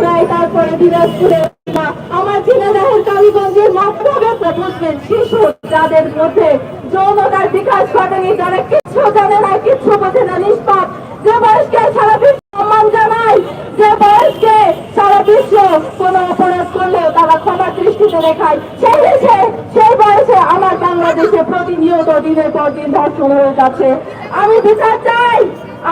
প্রায় তারপরে দিনাজপুরে আমার ঝিনাইদহের কালীগঞ্জের মাধ্যমে প্রপোজমেন্ট শিশু, যাদের মধ্যে যৌনতার বিকাশ ঘটেনি, যারা কিচ্ছু জানে না কিচ্ছু বোঝে না, নিষ্পাপ। যে বয়সকে সারা বিশ্ব সম্মান জানায়, যে বয়সকে সারা বিশ্ব কোন অপরাধ করলেও তারা ক্ষমার দৃষ্টিতে দেখায়। সেই দেশে, সেই বয়সে আমার বাংলাদেশে প্রতিনিয়ত দিনের পর দিন ধর্ষণ হয়ে যাচ্ছে। আমি বিচার চাই,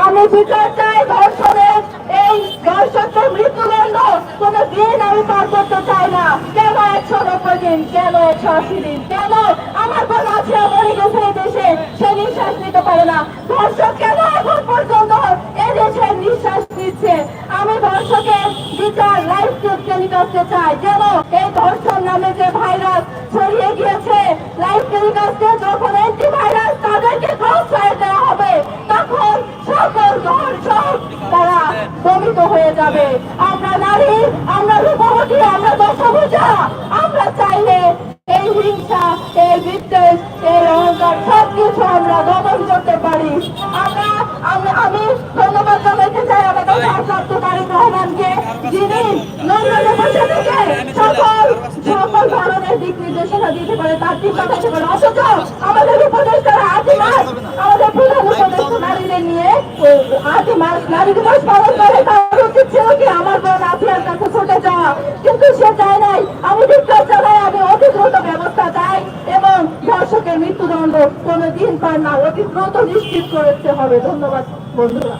আমি বিচার চাই ধর্ষণের এই ধর্ষকদের মৃত্যুদণ্ড কোনো দিন আমি পার করতে চাই না। কেন একশো নব্বই দিন? কেন একশো আশি দিন? কেন আমার বোন আছে মরে গেছে এই দেশে? সে নিঃশ্বাস নিতে পারে না। ধর্ষক কেন এখন পর্যন্ত এ দেশে নিঃশ্বাস নিচ্ছে? আমি ধর্ষকের বিচার লাইফ টেলিকাস্টে চাই। যেন এই ধর্ষণ নামে যে ভাইরাস ছড়িয়ে গিয়েছে লাইফ টেলিকাস্টে যখন অ্যান্টি ভাইরাস তাদেরকে ধ্বংসায় দেওয়া হবে তখন সকল ধর্ষক তারা দমিত হয়ে যাবে। আমরা নারী, আমরা রূপবতী, আমরা দশভূজা। আমরা চাইলে এই হিংসা, এই বিদ্বেষ, এই অহংকার সবকিছু আমরা দমন করতে পারি। আমরা আমি ধন্যবাদ জানাতে চাই আমাদের ভারপ্রাপ্ত রহমানকে যিনি থেকে সকল সকল ধরনের দিক নির্দেশনা দিতে পারে, তার অথচ আমাদের উপদেষ্টারা আদি মাস আমাদের প্রধান উপদেষ্টা নারীদের নিয়ে আদি মাস নারী দিবস পালন চায় নাই। আমি জানাই আমি অতি দ্রুত ব্যবস্থা চাই এবং ধর্ষকের মৃত্যুদণ্ড কোনো দিন পার না। অতি দ্রুত নিশ্চিত করতে হবে। ধন্যবাদ বন্ধুরা।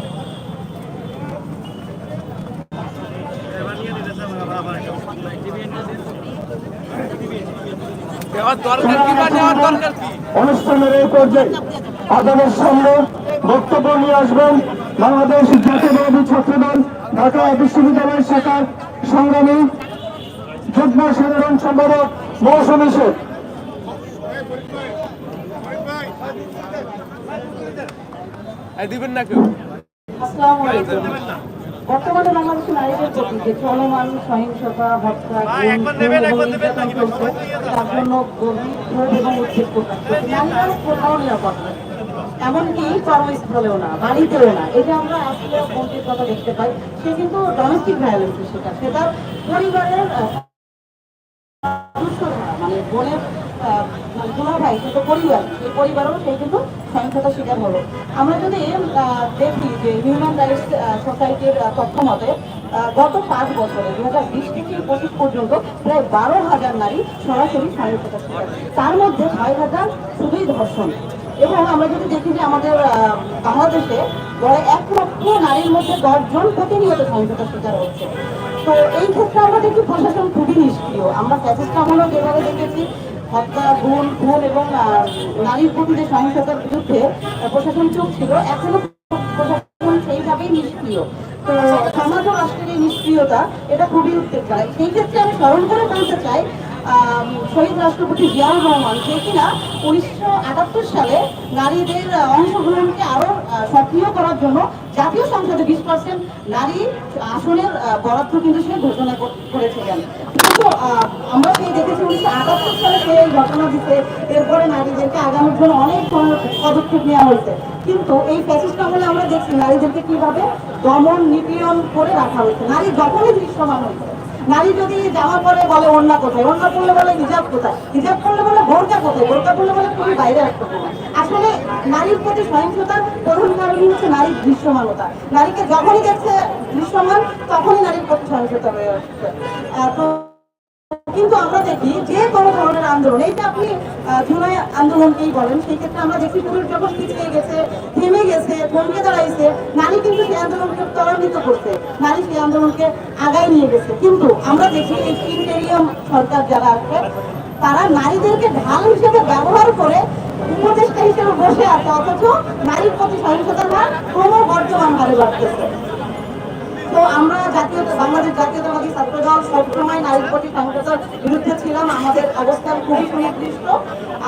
অনুষ্ঠানের এই পর্যায়ে আদানের সামনে বক্তব্য নিয়ে আসবেন বাংলাদেশ জাতীয়বাদী ছাত্রদল ঢাকা বিশ্ববিদ্যালয় শাখার সংগ্রামী যুগ্ম সাধারণ সম্পাদক মৌসুমী শেখ দিবেন না কেউ? বর্তমানে বাংলাদেশের নারীদের প্রতি যে চলমান সহিংসতা হত্যা তার জন্য গভীর এবং উদ্বেগ প্রকাশ কোথাও নিরাপদ এমনকি কর্মস্থলেও না বাড়িতেও না। এই যে আমরা আসলে বোনটির কথা দেখতে পাই সে কিন্তু ডোমেস্টিক ভায়োলেন্সের শিকার। সে তার পরিবারের মানে বোনের দুলা ভাই সে তো পরিবার, এই পরিবারও সে কিন্তু সহিংসতার শিকার হলো। আমরা যদি দেখি যে হিউম্যান রাইটস সোসাইটির তথ্য মতে গত পাঁচ বছরে দু হাজার বিশ থেকে পঁচিশ পর্যন্ত প্রায় বারো হাজার নারী সরাসরি সহিংসতার শিকার। তার মধ্যে ছয় হাজার শুধুই ধর্ষণ। এবং আমরা যদি দেখি যে আমাদের বাংলাদেশে গড়ে এক লক্ষ নারীর মধ্যে দশজন প্রতিনিয়ত সহিংসতার শিকার হচ্ছে। তো এই ক্ষেত্রে আমরা দেখি প্রশাসন খুবই নিষ্ক্রিয়। আমরা প্রচেষ্টামূলক যেভাবে দেখেছি, হত্যা গুণ খুন এবং নারীর প্রতি যে সহিংসতার বিরুদ্ধে প্রশাসন চোখ ছিল, এখনও প্রশাসন সেইভাবেই নিষ্ক্রিয়। তো সমাজ ও রাষ্ট্রের নিষ্ক্রিয়তা, এটা খুবই উদ্বেগ করে সেই ক্ষেত্রে আমি স্মরণ করে বলতে চাই শহীদ রাষ্ট্রপতি জিয়াউর রহমান যে কিনা উনিশশো আটাত্তর সালে নারীদের অংশগ্রহণকে সক্রিয় করার জন্য জাতীয় সংসদে বিশ পার্সেন্ট নারী আসনের বরাদ্দ কিন্তু সে ঘোষণা করেছিলেন। আমরা সেই দেখেছি উনিশশো আটাত্তর সালে সে এই ঘটনা দিতে এরপরে নারীদেরকে আগামীর জন্য অনেক পদক্ষেপ নেওয়া হয়েছে। কিন্তু এই ফ্যাসিস্ট আমলে আমরা দেখছি নারীদেরকে কীভাবে দমন নিপীড়ন করে রাখা হয়েছে। নারী যখনই দৃশ্যমান হয়েছে। নারী যদি জামা পরে বলে অন্য কোথায়? অন্য পড়লে বলে হিজাব কোথায়? হিজাব করলে বলে ভোরটা কোথায়? ভোরটা করলে বলে খুবই বাইরে রাখতে আসলে নারীর প্রতি সহিংসতার প্রধান কারণই হচ্ছে নারীর দৃশ্যমানতা। নারীকে যখনই দেখছে দৃশ্যমান, তখনই নারীর প্রতি সহিংসতা হয়ে আসছে। কিন্তু আমরা দেখি যে কোনো ধরনের আন্দোলন এই যে আপনি জুলাই আন্দোলনকেই বলেন সেই ক্ষেত্রে আমরা দেখি পুরুষ যখন পিছিয়ে গেছে, থেমে গেছে থমকে দাঁড়াইছে, নারী কিন্তু সেই আন্দোলনকে ত্বরান্বিত করছে। নারী সেই আন্দোলনকে আগায় নিয়ে গেছে। কিন্তু আমরা দেখি এই ইন্টেরিয়াম সরকার যারা আছে, তারা নারীদেরকে ঢাল হিসেবে ব্যবহার করে উপদেষ্টা হিসেবে বসে আছে, অথচ নারীর প্রতি সহিংসতার হার ক্রমবর্ধমান হারে বাড়তেছে। তো আমরা জাতীয় বাংলাদেশ জাতীয়তাবাদী ছাত্রদল সবসময় নারীর প্রতি সহিংসতার বিরুদ্ধে ছিলাম। আমাদের অবস্থান খুবই সুনির্দিষ্ট।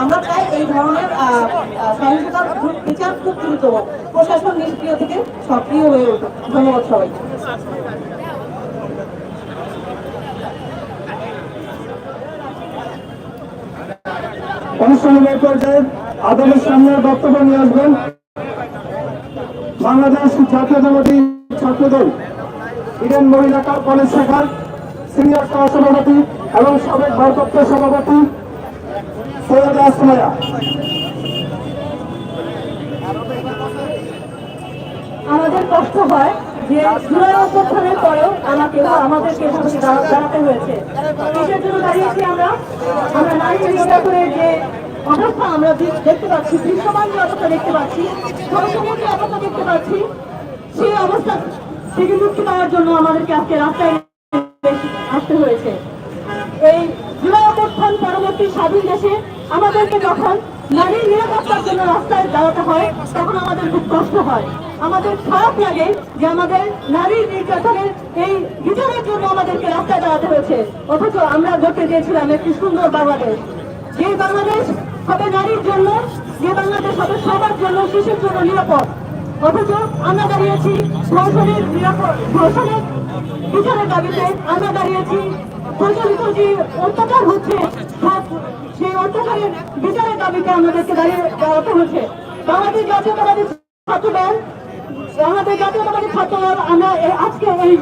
আমরা চাই এই ধরনের সহিংসতার বিচার খুব দ্রুত। প্রশাসন নিষ্ক্রিয় থেকে সক্রিয় হয়ে উঠুক। ধন্যবাদ সবাইকে। অনুষ্ঠানের পর্যায়ে আদানের সামনে বক্তব্য নিয়ে আসবেন। বাংলাদেশ জাতীয়তাবাদী ছাত্রদল। ইডেন মহিলা কলেজ শাখার সিনিয়র সহসভাপতি এবং সাবেক ভারপ্রাপ্ত সভাপতি সৈয়দ আসমায়া আমাদের কষ্ট হয় যে জুলাই অভ্যুত্থানের পরেও আমাকে আমাদেরকে এভাবে দাঁড়াতে হয়েছে। কিসের জন্য দাঁড়িয়েছি আমরা। আমরা নারী করে যে অবস্থা আমরা দেখতে পাচ্ছি, দৃশ্যমান যে অবস্থা দেখতে পাচ্ছি অবস্থা দেখতে পাচ্ছি, সেই অবস্থা থেকে মুক্তি পাওয়ার জন্য আমাদেরকে আজকে রাস্তায় আসতে হয়েছে। এই জুলাই পরবর্তী স্বাধীন দেশে আমাদেরকে যখন নারীর নিরাপত্তার জন্য রাস্তায় দাঁড়াতে হয়, তখন আমাদের খুব কষ্ট হয়। আমাদের খারাপ লাগে যে আমাদের নারীর নির্যাতনের এই বিচারের জন্য আমাদেরকে রাস্তায় দাঁড়াতে হয়েছে। অথচ আমরা গড়তে দিয়েছিলাম একটি সুন্দর বাংলাদেশ। যে বাংলাদেশ হবে নারীর জন্য, যে বাংলাদেশ হবে সবার জন্য, শিশুর জন্য নিরাপদ। অথচ আমরা দাঁড়িয়েছি ধর্ষণের ধর্ষণের বিচারের দাবিতে আমরা দাঁড়িয়েছি। প্রচলিত যে অত্যাচার হচ্ছে সেই অত্যাচারের বিচারের দাবিতে আমাদেরকে দাঁড়িয়ে দাঁড়াতে হচ্ছে। বাংলাদেশ জাতীয়তাবাদী ছাত্র দল বাংলাদেশ জাতীয়তাবাদী ছাত্র দল আমরা আজকে এই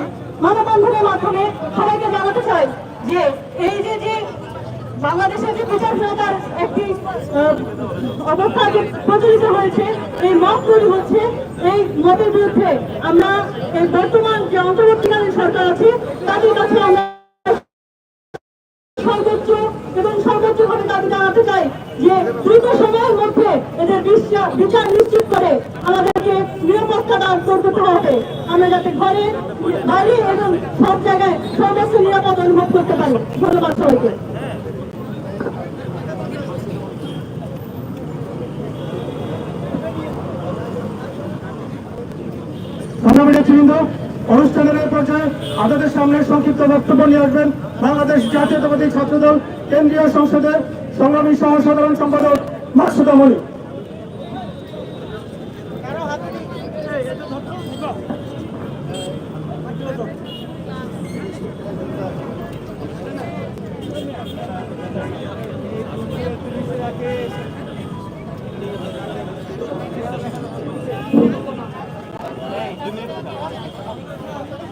মানববন্ধনের মাধ্যমে সবাইকে জানাতে চাই যে এই যে যে বাংলাদেশের যে বিচারহীনতার একটি অবস্থা প্রচলিত হয়েছে, এই মত তৈরি হচ্ছে, এই মতের বিরুদ্ধে আমরা এই বর্তমান যে অন্তর্বর্তীকালীন সরকার আছে, তাদের কাছে আমরা সর্বোচ্চ এবং সর্বোচ্চ ভাবে দাবি জানাতে চাই যে দ্রুত সময়ের মধ্যে এদের বিচার নিশ্চিত করে আমাদেরকে নিরাপত্তা দান করতে হবে। আমরা যাতে ঘরে বাড়ি এবং সব জায়গায় সর্বোচ্চ নিরাপদ অনুভব করতে পারি। ধন্যবাদ সবাইকে। সংগ্রামীবৃন্দ অনুষ্ঠানের এই পর্যায়ে আপনাদের সামনে সংক্ষিপ্ত বক্তব্য নিয়ে আসবেন বাংলাদেশ জাতীয়তাবাদী ছাত্রদল, কেন্দ্রীয় সংসদের সংগ্রামী সহ সাধারণ সম্পাদক মাসুদ আমলি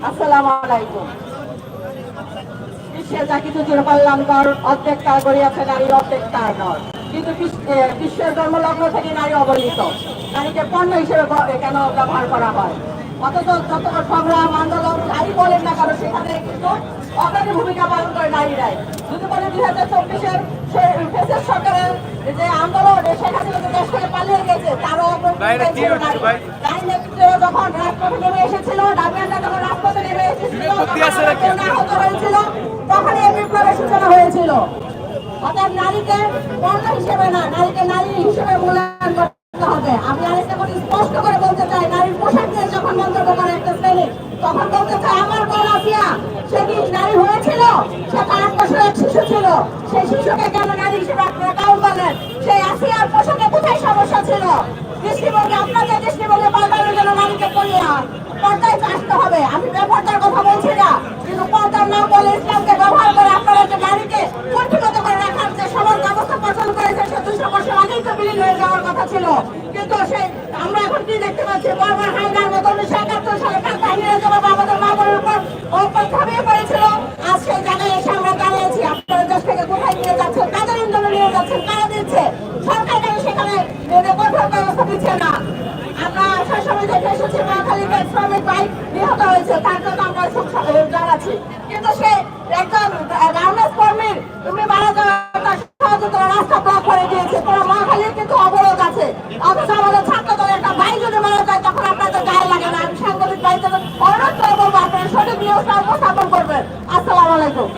আসসালামু আলাইকুম বিশ্বের যা কিছু কর অর্ধেক কার করিয়াছে নারী অর্ধেক তার কিন্তু বিশ্বের জন্মলগ্ন থেকে নারী অবহেলিত। নারীকে পণ্য হিসেবে কেন ব্যবহার করা হয়? অথচ যত সংগ্রাম আন্দোলন যাই বলেন না কারও সেখানে কিন্তু অগ্রণী ভূমিকা পালন করে নারীরাই। যদি বলে দুই হাজার চব্বিশের ফেসের সরকারের যে আন্দোলন সেখানে কিন্তু দেশ থেকে পালিয়ে গেছে তারও নেতৃত্বে যখন রাজপথে নেমে এসেছিল ডাবিয়ানরা যখন রাজপথে নেমে এসেছিল আহত হয়েছিল তখন এই বিপ্লবের সূচনা হয়েছিল। অর্থাৎ নারীকে পণ্য হিসেবে না নারীকে নারী হিসেবে মূল্যায়ন করতে হবে। আমি আরেকটা স্পষ্ট করে বলতে চাই নারীর পোশাক যখন একটা ছেলে। তখন বলতে চাই আমার বোন আসিয়া সে কি নারী হয়েছিল? সে পাঁচ বছরের শিশু ছিল। সেই শিশুকে কেন নারী হিসেবে আপনারা কাউন্ট বলেন? সেই আসিয়ার পোশাকে কোথায় সমস্যা ছিল? দৃষ্টিভঙ্গি আপনাদের দৃষ্টিভঙ্গি পাল্টানোর জন্য নারীকে পড়িয়ে পর্দায় আসতে হবে। আমি ব্যাপারটার কথা বলছি না। কিন্তু পর্দার নাম বলে ইসলামকে ব্যবহার করে আপনারা যে নারীকে কণ্ঠিগত করে রাখার যে সবার ব্যবস্থা পছন্দ করেছে সে দুশো বছর আগেই তো বিলীন হয়ে যাওয়ার কথা ছিল। কিন্তু সে আমরা এখন কি দেখতে পাচ্ছি? বারবার হাইনার মতো উনিশশো একাত্তর সালে কাকা হিরাজবাব আমাদের মা বোনের উপর উপর ঝাঁপিয়ে পড়েছিল। আজ সেই জায়গায় এসে আমরা দাঁড়িয়েছি। আপনারা দেশ থেকে কোথায় নিয়ে যাচ্ছেন? কাদের আন্দোলন নিয়ে যাচ্ছেন? কারা দিচ্ছে? সরকার কেন সেখানে কঠোর ব্যবস্থা দিচ্ছে না? আমরা আসার সময় দেখে এসেছি মহাখালীতে শ্রমিক ভাই নিহত হয়েছে। তার জন্য আমরা শোক জানাচ্ছি কিন্তু সে একজন গার্মেন্টস কর্মীর তুমি মারা যাওয়াটা সহজে তোরা রাস্তা ব্লক করে দিয়েছে তোরা মহাখালীর কিন্তু অবরোধ আছে অথচ আমাদের ছাত্র দলের একটা ভাই যদি মারা যায় তখন আপনাদের গায়ে লাগে না আমি সাংবাদিক ভাইদের অনুরোধ করে বলব আপনারা সঠিক নিউজটা উপস্থাপন করবেন আসসালামু আলাইকুম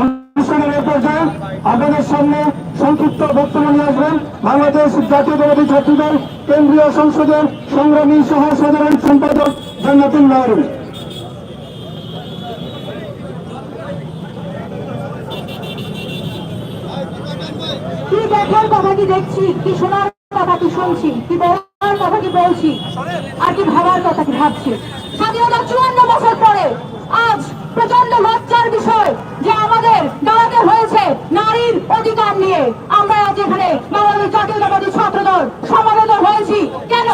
অনুষ্ঠানের এই পর্যায়ে আপনাদের সামনে সংক্ষিপ্ত বক্তব্য নিয়ে আসবেন বাংলাদেশ জাতীয়তাবাদী ছাত্রদল, কেন্দ্রীয় সংসদের সংগ্রামী সহ সাধারণ সম্পাদক জান্নাতুল কি ভাবার কথা কি ভাবছি? স্বাধীনতা বছর পরে আজ প্রচণ্ড বিষয় যে আমাদের দাঁড়াতে হয়েছে নারীর অধিকার নিয়ে। যেখানে বাংলাদেশ জাতীয়তাবাদী ছাত্র দল সমাবেত হয়েছি, কেন?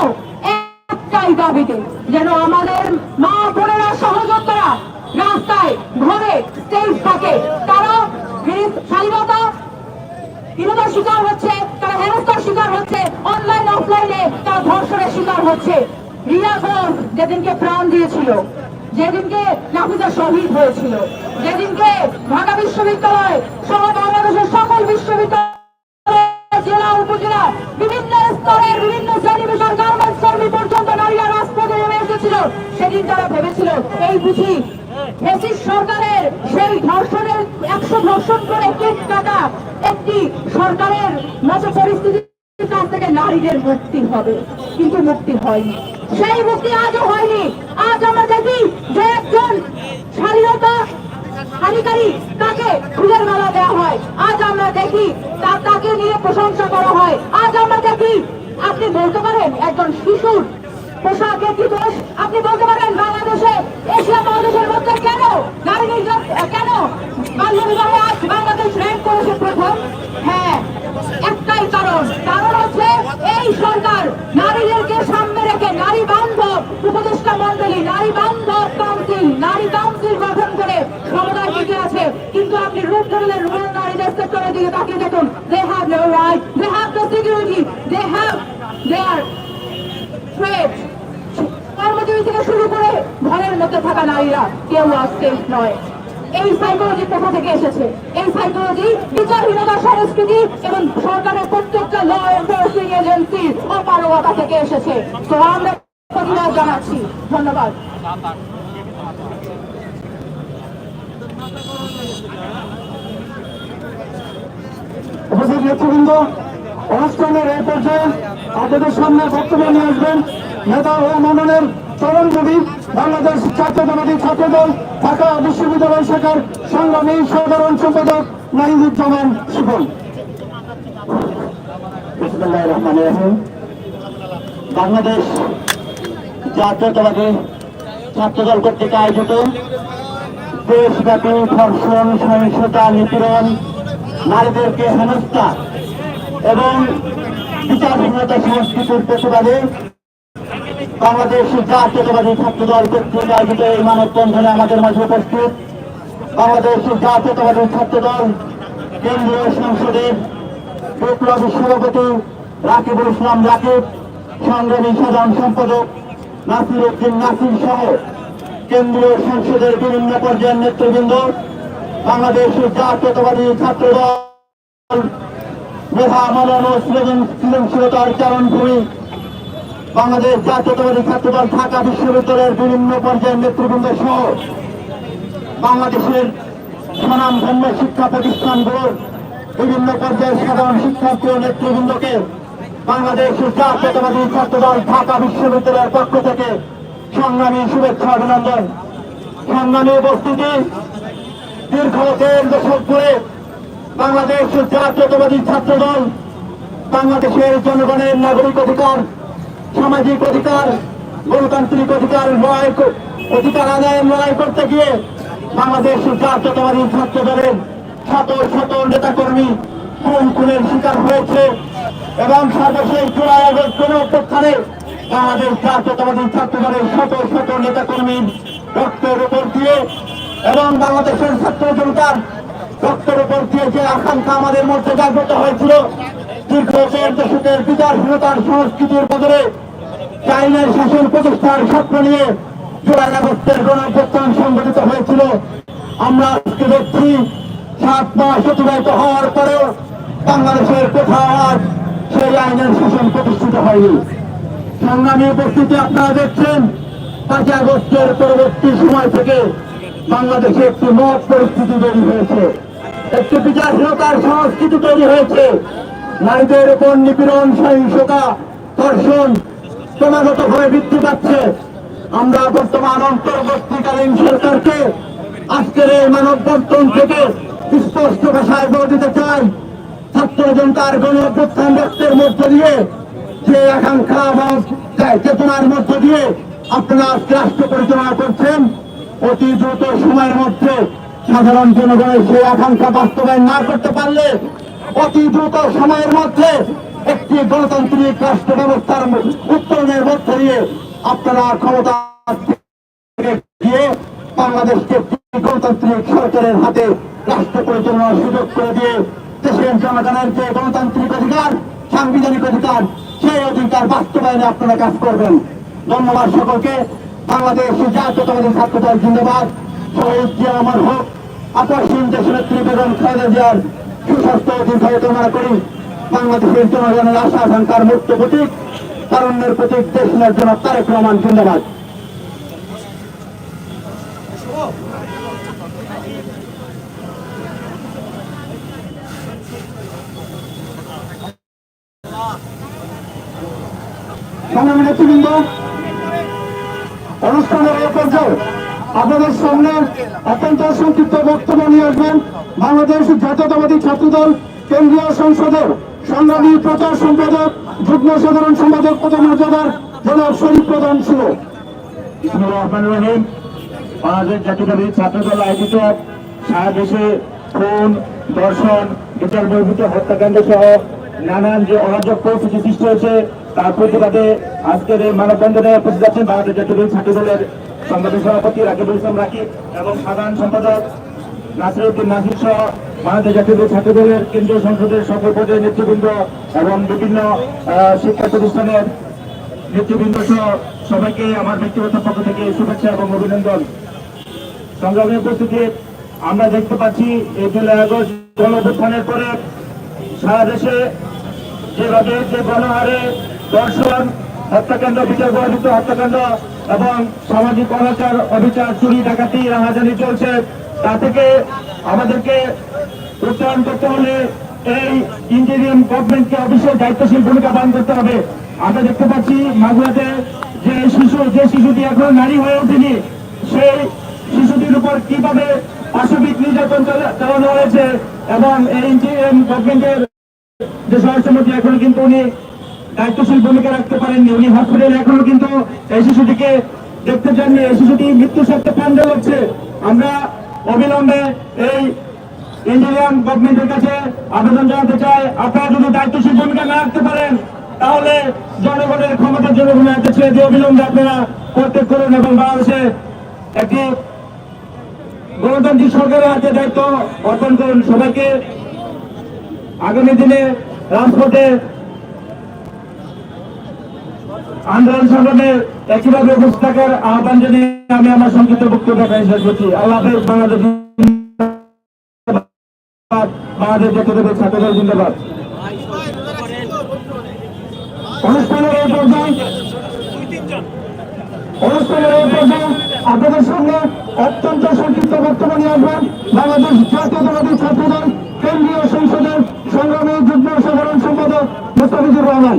একটাই দাবিতে যেন আমাদের মা বোনেরা, সহযোদ্ধারা রাস্তায় ঘরে স্টেজ থাকে। তারা স্বাধীনতা হীনতার শিকার হচ্ছে, তারা হেনস্থার শিকার হচ্ছে অনলাইন অফলাইনে তারা ধর্ষণের শিকার হচ্ছে। রিয়া ঘোষ যেদিনকে প্রাণ দিয়েছিল, যেদিনকে নাফিজা শহীদ হয়েছিল, যেদিনকে ঢাকা বিশ্ববিদ্যালয় সহ বাংলাদেশের সকল বিশ্ববিদ্যালয় স্তরের বিভিন্ন শ্রেণি বিষয় গার্মেন্টস কর্মী পর্যন্ত নারীরা রাজপথে নেমে এসেছিল। সেদিন তারা ভেবেছিল, এই বুঝি ফেসিস সরকারের সেই ধর্ষণের একশো ধর্ষণ করে কেক কাটা একটি সরকারের মতো পরিস্থিতির কাছ থেকে নারীদের মুক্তি হবে। কিন্তু মুক্তি হয়নি। সেই মুক্তি আজও হয়নি। আজ আমরা দেখি যে একজন স্বাধীনতা আধিকারী তাকে ফুলের মালা দেওয়া হয়? আজ আমরা দেখি তাকে নিয়ে প্রশংসা করা হয়। আজ আমরা দেখি আপনি বলতে পারেন একজন শিশুর পোশাকে কি দোষ? আপনি বলতে পারেন বাংলাদেশে, এশিয়া মহাদেশের মধ্যে কেন নারী কেন বাল্য আজ বাংলাদেশ র্যাঙ্ক করেছে প্রথম? হ্যাঁ একটাই কারণ। কারণ হচ্ছে এই সরকার নারীদেরকে সামনে রেখে নারী বান্ধব উপদেষ্টা মন্ডলী, নারী বান্ধব কাউন্সিল, নারী কাউন্সিল গঠন করে রূপ ধরলেন রুরাল নারীদের সেক্টরের দিকে তাকিয়ে দেখুন। They have no right they have the security they have their trade কর্মজীবী থেকে শুরু করে ঘরের মধ্যে থাকা নারীরা কেউ সেফ নয়। এই সাইকোলজি কোথা থেকে এসেছে? এই সাইকোলজি বিচারহীনতা, সংস্কৃতি এবং সরকারের প্রত্যেকটা ল এনফোর্সিং এজেন্সির অপারগতা থেকে এসেছে। তো আমরা প্রতিবাদ জানাচ্ছি। ধন্যবাদ। নেতৃবৃন্দ, অনুষ্ঠানের এই পর্যায়ে আপনাদের সামনে বক্তব্য নিয়ে আসবেন নেতা ও কবি বাংলাদেশ জাতীয়তাবাদী ছাত্রদল, ঢাকা বিশ্ববিদ্যালয় শাখার সংগ্রামী সাধারণ সম্পাদক নাহিদুজ্জামান শিবন বাংলাদেশ জাতীয়তাবাদী ছাত্রদল কর্তৃক আয়োজিত দেশব্যাপী ধর্ষণ, সহিংসতা, নিপীড়ন নারীদেরকে হেনস্থা এবং বিচারহীনতা সংস্কৃতির প্রতিবাদে বাংলাদেশ জাতীয়তাবাদী ছাত্রদল কর্তৃক আয়োজিত এই মানববন্ধনে আমাদের মাঝে উপস্থিত বাংলাদেশ জাতীয়তাবাদী ছাত্র দল কেন্দ্রীয় সংসদের বিপ্লবী সভাপতি রাকিবুল ইসলাম রাকিব, সংগ্রামী সাধারণ সম্পাদক নাসির উদ্দিন নাসির সহ কেন্দ্রীয় সংসদের বিভিন্ন পর্যায়ের নেতৃবৃন্দ, বাংলাদেশ জাতীয়তাবাদী ছাত্রদল মেধা মনন সৃজনশীলতার চারণভূমি বাংলাদেশ জাতীয়তাবাদী ছাত্রদল ঢাকা বিশ্ববিদ্যালয়ের বিভিন্ন পর্যায়ের নেতৃবৃন্দ সহ বাংলাদেশের স্বনামধন্য শিক্ষা প্রতিষ্ঠানগুলোর বিভিন্ন পর্যায়ের সাধারণ শিক্ষার্থী ও নেতৃবৃন্দকে বাংলাদেশ জাতীয়তাবাদী ছাত্রদল ঢাকা বিশ্ববিদ্যালয়ের পক্ষ থেকে সংগ্রামী শুভেচ্ছা অভিনন্দন। সংগ্রামী উপস্থিতি দীর্ঘ দেড় দশক ধরে বাংলাদেশ জাতীয়তাবাদী ছাত্রদল, বাংলাদেশের জনগণের নাগরিক অধিকার, সামাজিক অধিকার, গণতান্ত্রিক অধিকার লড়াই অধিকার আদায়ের লড়াই করতে গিয়ে বাংলাদেশ জাতীয়তাবাদী ছাত্র দলের শত শত নেতাকর্মী খুন খুনের শিকার হয়েছে এবং সর্বশেষ জুলাই আগস্ট গণ অভ্যুত্থানে বাংলাদেশ জাতীয়তাবাদী ছাত্র দলের শত শত নেতাকর্মীর রক্তের উপর দিয়ে এবং বাংলাদেশের ছাত্র জনতার রক্তের উপর দিয়ে যে আকাঙ্ক্ষা আমাদের মধ্যে জাগ্রত হয়েছিল, দীর্ঘ দেড় দশকের বিচারহীনতার সংস্কৃতির বদলে চাইনার শাসন প্রতিষ্ঠার স্বপ্ন নিয়ে জুলাই আগস্টের গণঅভ্যুত্থান সংগঠিত হয়েছিল। আমরা আজকে দেখছি, সাত মাস অতিবাহিত হওয়ার পরেও বাংলাদেশের কোথাও আজ সেই আইনের শাসন প্রতিষ্ঠিত হয়নি। সংগ্রামী উপস্থিতি আপনারা দেখছেন। পাঁচই আগস্টের পরবর্তী সময় থেকে বাংলাদেশে একটি মত পরিস্থিতি তৈরি হয়েছে। একটি বিচারহীনতার সংস্কৃতি তৈরি হয়েছে। নারীদের উপর নিপীড়ন, সহিংসতা, ধর্ষণ ক্রমাগত ভাবে বৃদ্ধি পাচ্ছে। আমরা বর্তমান অন্তর্বর্তীকালীন সরকারকে আজকের এই মানববর্তন থেকে স্পষ্ট ভাষায় বলে দিতে চাই, ছাত্র জনতার গণ অভ্যুত্থান রক্তের মধ্য দিয়ে যে আকাঙ্ক্ষা বা চেতনার মধ্য দিয়ে আপনারা রাষ্ট্র পরিচালনা করছেন। অতি দ্রুত সময়ের মধ্যে সাধারণ জনগণের সেই আকাঙ্ক্ষা বাস্তবায়ন না করতে পারলে অতি দ্রুত সময়ের মধ্যে একটি গণতান্ত্রিক রাষ্ট্র ব্যবস্থার উত্তরণের মধ্য দিয়ে আপনারা ক্ষমতা গিয়ে বাংলাদেশকে গণতান্ত্রিক সরকারের হাতে রাষ্ট্র পরিচালনার সুযোগ করে দিয়ে দেশের জনগণের যে গণতান্ত্রিক অধিকার, সাংবিধানিক অধিকার সেই অধিকার বাস্তবায়নে আপনারা কাজ করবেন। ধন্যবাদ সকলকে। বাংলাদেশ জাতীয়তাবাদী ছাত্র দল জিন্দাবাদ। শহীদ জিয়া আমার হোক। আকর্ষণ দেশের বেগম খালেদা জিয়ার সুস্বাস্থ্য অধিকার কামনা করি। বাংলাদেশের জনগণের আশা আকাঙ্ক্ষার মুক্ত প্রতীক। তারুণ্যের প্রতীক দেশ জন্য তারেক রহমান, জিন্দাবাদ। সংগ্রামী নেতৃবৃন্দ অনুষ্ঠানের এই পর্যায়ে আপনাদের সামনে অত্যন্ত সংক্ষিপ্ত বক্তব্য নিয়ে আসবেন বাংলাদেশ জাতীয়তাবাদী ছাত্রদল কেন্দ্রীয় সংসদের সংগ্রামী প্রচার সম্পাদক, যুগ্ম সাধারণ সম্পাদক পদমর্যাদার জনাব শরীফ প্রধান ছিল। বাংলাদেশ জাতীয়তাবাদী ছাত্রদল আয়োজিত সারা দেশে খুন দর্শন বিচার বহির্ভূত হত্যাকাণ্ড সহ নানান যে অরাজক পরিস্থিতি সৃষ্টি হয়েছে তার প্রতিবাদে আজকের এই মানববন্ধনে উপস্থিত আছেন বাংলাদেশ জাতীয় ছাত্র দলের সংবাদের সভাপতি রাকিবুল ইসলাম রাকিব এবং সাধারণ সম্পাদক নাসিরুদ্দিন নাসির সহ বাংলাদেশ জাতীয় ছাত্র দলের কেন্দ্রীয় সংসদের সকল পর্যায়ের নেতৃবৃন্দ এবং বিভিন্ন শিক্ষা প্রতিষ্ঠানের নেতৃবৃন্দ সহ সবাইকে আমার ব্যক্তিগত পক্ষ থেকে শুভেচ্ছা এবং অভিনন্দন। সংগ্রামী উপস্থিতি আমরা দেখতে পাচ্ছি, এই জুলাই আগস্ট গণঅভ্যুত্থানের পরে সারা দেশে যেভাবে যে গণহারে দর্শন, হত্যাকাণ্ড, বিচার বহির্ভূত হত্যাকাণ্ড এবং সামাজিক অনাচার, অবিচার, চুরি, ডাকাতি, রাহাজানি চলছে। তা থেকে আমাদেরকে উত্তরণ করতে হলে এই ইঞ্জিনিয়ারিং গভর্নমেন্টকে অবশ্যই দায়িত্বশীল ভূমিকা পালন করতে হবে। আমরা দেখতে পাচ্ছি মাগুরাতে যে শিশু, যে শিশুটি এখন নারী হয়ে ওঠেনি, সেই শিশুটির উপর কীভাবে পাশবিক নির্যাতন চালা- চালানো হয়েছে এবং এই ইঞ্জিনিয়ারিং গভর্নমেন্টের যে স্বরাষ্ট্রমন্ত্রী এখন কিন্তু উনি দায়িত্বশীল ভূমিকা রাখতে পারেননি। উনি হসপিটালে এখনও কিন্তু এই শিশুটিকে দেখতে চাননি। এই শিশুটি মৃত্যু সত্ত্বে প্যান্ডেল হচ্ছে। আমরা অবিলম্বে এই ইন্ডিয়ান গভর্নমেন্টের কাছে আবেদন জানাতে চাই, আপনারা যদি দায়িত্বশীল ভূমিকা না রাখতে পারেন, তাহলে জনগণের ক্ষমতার জনগণের হাতে ছেড়ে দিয়ে অবিলম্বে আপনারা প্রত্যেক করুন এবং বাংলাদেশে একটি গণতান্ত্রিক সরকারের হাতে দায়িত্ব অর্পণ করুন। সবাইকে আগামী দিনে রাজপথে আন্দোলন সংগ্রামে একইভাবে উপস্থিত থাকার আহ্বান জানিয়ে আমি আমার সংক্ষিপ্ত বক্তব্য শেষ করছি। আল্লাহ বাংলাদেশ। বাংলাদেশ ছাত্রদল জিন্দাবাদ। অনুষ্ঠানের অত্যন্ত আসবেন বাংলাদেশ কেন্দ্রীয় সংসদের যুগ্ম সাধারণ সম্পাদক মুস্তাফিজুর রহমান।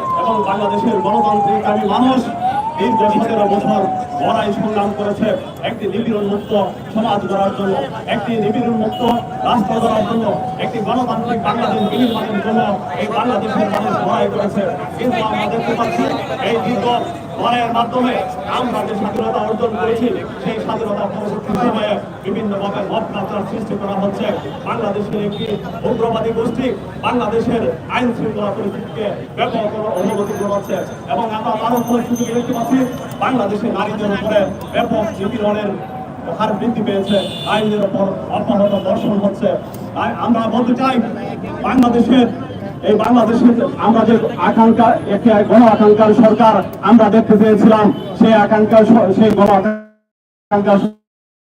এবং বাংলাদেশের গণতান্ত্রিক মানুষ এই সতেরো বছর লড়াই সংগ্রাম করেছে। একটি নিপীড়ন মুক্ত সমাজ গড়ার জন্য, একটি নিপীড়ন মুক্ত রাষ্ট্র গড়ার জন্য, একটি গণতান্ত্রিক বাংলাদেশ বিনির্মাণের জন্য এই বাংলাদেশের মানুষ লড়াই করেছে। কিন্তু আমরা দেখতে পাচ্ছি এই দীর্ঘ লড়াইয়ের মাধ্যমে আমরা যে স্বাধীনতা অর্জন করেছি, সেই স্বাধীনতা পরবর্তী সময়ে বিভিন্ন ভাবে মতমাত্রার সৃষ্টি করা হচ্ছে। বাংলাদেশের একটি উগ্রবাদী গোষ্ঠী বাংলাদেশের আইন শৃঙ্খলা পরিস্থিতিকে ব্যাপক অবগতি করাচ্ছে এবং আমরা তার পরিস্থিতি দেখতে পাচ্ছি বাংলাদেশে নারীদের উপরে ব্যাপক নিপীড়নের হার বৃদ্ধি পেয়েছে, আইনের উপর অব্যাহত দর্শন হচ্ছে। আমরা বলতে চাই, বাংলাদেশের, এই বাংলাদেশের আমরা যে আকাঙ্ক্ষা একটি গণ আকাঙ্ক্ষার সরকার আমরা দেখতে পেয়েছিলাম, সেই আকাঙ্ক্ষা, সেই গণ আকাঙ্ক্ষা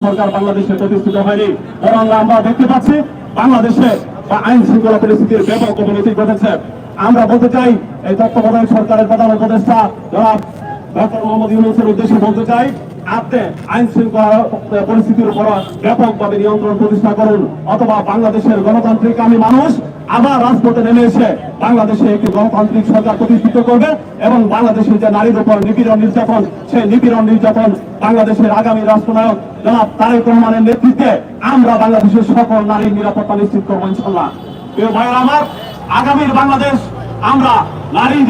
সরকার বাংলাদেশে প্রতিষ্ঠিত হয়নি। বরং আমরা দেখতে পাচ্ছি, বাংলাদেশে আইন শৃঙ্খলা পরিস্থিতির ব্যাপক অবনতি ঘটেছে। আমরা বলতে চাই, এই তত্ত্বাবধায়ক সরকারের প্রধান উপদেষ্টা জনাব ডক্টর মোহাম্মদ ইউনুসের উদ্দেশ্যে বলতে চাই আপনি আইন শৃঙ্খলা পরিস্থিতির উপর ব্যাপকভাবে নিয়ন্ত্রণ প্রতিষ্ঠা করুন অথবা বাংলাদেশের গণতান্ত্রিক আমি মানুষ আবার রাজপথে নেমে এসে বাংলাদেশে একটি গণতান্ত্রিক সরকার প্রতিষ্ঠিত করবে এবং বাংলাদেশের যে নারীর উপর নিপীড়ন নির্যাতন, সেই নিপীড়ন নির্যাতন বাংলাদেশের আগামী রাষ্ট্রনায়ক জনাব তারেক রহমানের নেতৃত্বে আমরা বাংলাদেশের সকল নারীর নিরাপত্তা নিশ্চিত করব ইনশাল্লাহ আমার, আগামীর বাংলাদেশ আমরা নারীদের